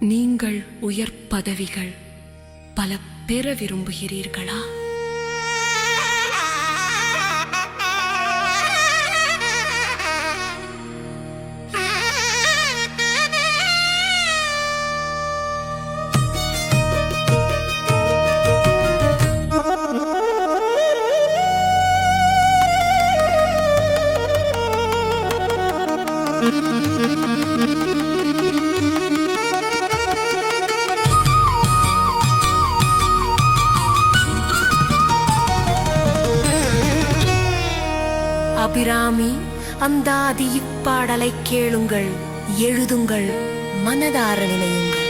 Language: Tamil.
நீங்கள் உயர் பதவிகள் பல பெற விரும்புகிறீர்களா? அபிராமி அந்தாதி இப்பாடலை கேளுங்கள் எழுதுங்கள் மனதார நிலையுங்கள்